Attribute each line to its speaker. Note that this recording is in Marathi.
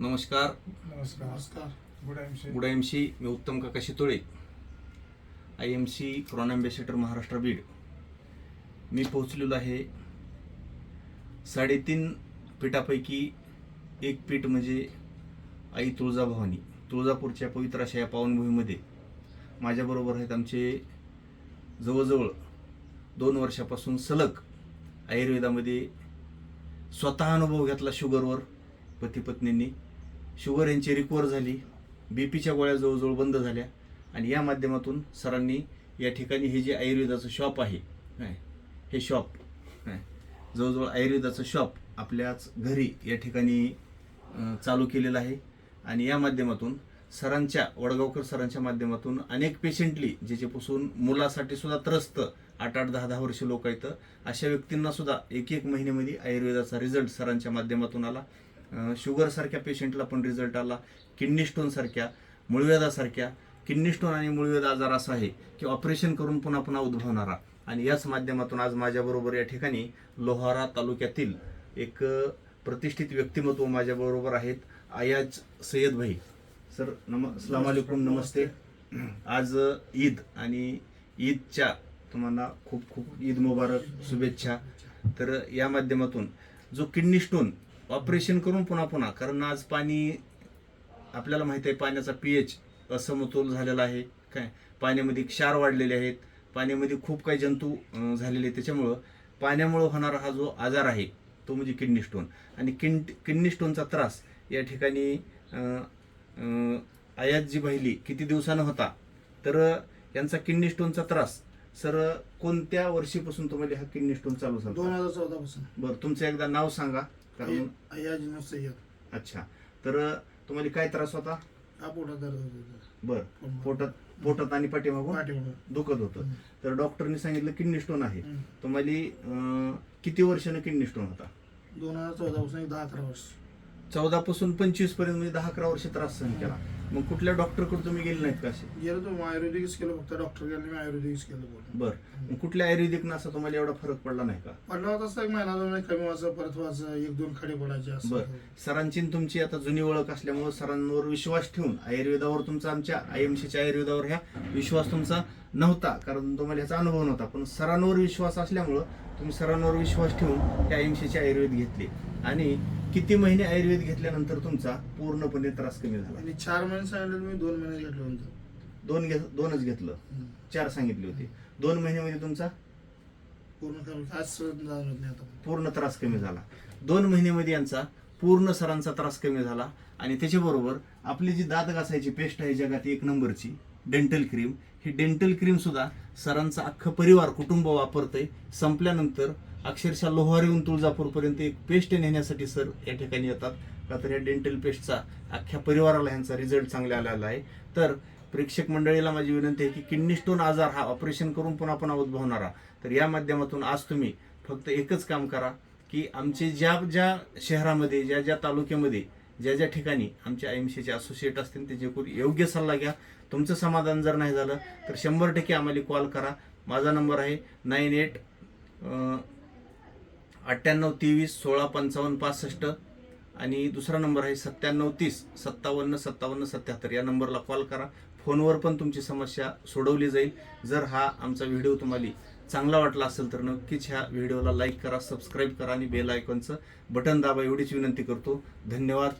Speaker 1: नमस्कार.
Speaker 2: नमस्कार. नमस्कार. Good MC
Speaker 1: good M C me Uttam Kaka Shitole I M C crown ambassador Maharashtra Beed. मी पोहोचलेलो आहे साडेतीन पीठापैकी एक पीठ म्हणजे आई तुळजाभवानी. तुळजापूरच्या पवित्र अशा या पावनभूमीमध्ये माझ्याबरोबर आहेत आमचे जवळजवळ दोन वर्षापासून सलग आयुर्वेदामध्ये स्वतः अनुभव घेतला शुगरवर. पतीपत्नींनी शुगर यांची रिकवर झाली बी पीच्या गोळ्या जवळजवळ बंद झाल्या आणि या माध्यमातून सरांनी या ठिकाणी हे जे आयुर्वेदाचं शॉप आहे हे शॉप जवळजवळ आयुर्वेदाचं शॉप आपल्याच घरी या ठिकाणी चालू केलेलं आहे आणि या माध्यमातून सरांच्या वडगावकर सरांच्या माध्यमातून अनेक पेशंटली ज्याच्यापासून मुलासाठी सुद्धा त्रस्त आठ आठ दहा दहा वर्ष लोक आहेत अशा व्यक्तींना सुद्धा एक एक महिन्यामध्ये आयुर्वेदाचा रिझल्ट सरांच्या माध्यमातून आला. शुगरसारख्या पेशंटला पण रिझल्ट आला किडनी स्टोनसारख्या सारख्या किडनी स्टोन आणि मुळव्याध आजार असा आहे की ऑपरेशन करून पुन्हा पुन्हा उद्भवणारा. आणि याच माध्यमातून आज माझ्याबरोबर या ठिकाणी लोहारा तालुक्यातील एक प्रतिष्ठित व्यक्तिमत्व माझ्याबरोबर आहेत आयाज सय्यद भाई. सर नम अस्सलाम वालेकुम नमस्ते. आज ईद आणि ईदच्या तुम्हाला खूप खूप ईद मुबारक शुभेच्छा. तर या माध्यमातून जो किडनी स्टोन ऑपरेशन करून पुन्हा पुन्हा कारण आज पाणी आपल्याला माहिती आहे पाण्याचा पीएच असमतोल झालेला आहे. काय? पाण्यामध्ये क्षार वाढलेले आहेत. पाण्यामध्ये खूप काही जंतू झालेले आहेत. त्याच्यामुळं पाण्यामुळं होणारा हा जो आजार आहे तो म्हणजे किडनी स्टोन आणि किड किडनी स्टोनचा त्रास या ठिकाणी अं, आयातजी बहिली किती दिवसानं होता तर यांचा किडनी स्टोनचा त्रास सर कोणत्या वर्षीपासून तुम्हाला हा किडनी स्टोन चालू
Speaker 2: दोन
Speaker 1: झाला
Speaker 2: हजार चौदा पासून
Speaker 1: बरं तुमचं एकदा नाव सांगा. कारण
Speaker 2: अय्याजी सय्यद
Speaker 1: अच्छा. तर तुम्हाला काय त्रास होता?
Speaker 2: हा पोटात दर्द होत
Speaker 1: बर. पोटात पोटात आणि पाठीमागून
Speaker 2: पाठीमागं.
Speaker 1: दुखत होतं. तर डॉक्टरनी सांगितलं किडनी स्टोन आहे. तुम्हाला किती वर्षानं किडनी स्टोन होता?
Speaker 2: दोन हजार चौदा पासून दहा अकरा वर्ष.
Speaker 1: चौदा पासून पंचवीसपर्यंत म्हणजे दहा अकरा वर्ष त्रास सहन केला. मग कुठल्या डॉक्टरकडे तुम्ही गेले नाहीत का असे?
Speaker 2: गेलो तो आयुर्वेदिकच केलं फक्त डॉक्टर गेले मी आयुर्वेदिकच केलं
Speaker 1: बर. मग कुठल्या आयुर्वेदिकनं असं तुम्हाला एवढा फरक पडला नाही का?
Speaker 2: पडला होता असं एक महिना दोन महिने कमी व्हायचं परत व्हायचं एक दोन खडे पडायचे असं.
Speaker 1: बर. सरांची आणि तुमची आता जुनी ओळख असल्यामुळे सरांवर विश्वास ठेवून आयुर्वेदावर तुमचा आमच्या आय एम सीच्या आयुर्वेदावर ह्या विश्वास तुमचा नव्हता कारण तुम्हाला ह्याचा अनुभव नव्हता. पण सरांवर विश्वास असल्यामुळं तुम्ही सरांवर विश्वास ठेवून त्या आय एम सीचे आयुर्वेद घेतले. आणि किती महिने आयुर्वेद घेतल्यानंतर तुमचा पूर्णपणे त्रास कमी झाला?
Speaker 2: आणि चार महिने सांगितलं मी दोन महिने घेतलं
Speaker 1: दोन घे दोनच घेतलं. चार सांगितले होते. दोन महिन्यामध्ये तुमचा?
Speaker 2: पूर्ण करून आज सहन जाणवत नाही आता.
Speaker 1: पूर्ण त्रास कमी झाला. दोन महिन्यामध्ये यांचा पूर्ण सरांचा त्रास कमी झाला. आणि त्याच्याबरोबर आपली जी दात घासायची पेस्ट आहे जगात एक नंबरची डेंटल क्रीम ही डेंटल क्रीमसुद्धा सरांचा अख्खं परिवार कुटुंब वापरतंय. संपल्यानंतर अक्षरशः लोहारीहून तुळजापूरपर्यंत एक पेस्ट नेण्यासाठी सर या ठिकाणी येतात. का तर या डेंटल पेस्टचा अख्ख्या परिवाराला ह्यांचा रिझल्ट चांगला आलेला आहे. तर प्रेक्षक मंडळीला माझी विनंती आहे की किडनी स्टोन आजार हा ऑपरेशन करून पुन्हा पुन्हा उद्भवणारा तर या माध्यमातून आज तुम्ही फक्त एकच काम करा की आमचे ज्या ज्या शहरामध्ये ज्या ज्या तालुक्यामध्ये ज्या ज्या ठिकाणी आमचे आय एम सीचे असोसिएट असतील त्याच्याकडून योग्य सल्ला घ्या तुमचं समाधान जर नाही झालं तर शंभर टक्के आम्हाला कॉल करा. माझा नंबर आहे नाईन एट अठ्ठ्याण्णव तेवीस सोळा पंचावन्न पासष्ट आणि दुसरा नंबर आहे सत्त्याण्णव तीस सत्तावन्न सत्तावन्न सत्याहत्तर. या नंबरला कॉल करा. फोनवर पण तुमची समस्या सोडवली जाईल. जर हा आमचा व्हिडिओ तुम्हाला चांगला वाटला असेल तर नक्कीच ह्या व्हिडिओला लाईक करा सबस्क्राईब करा आणि बेल आयकॉनचं बटन दाबा एवढीच विनंती करतो. धन्यवाद.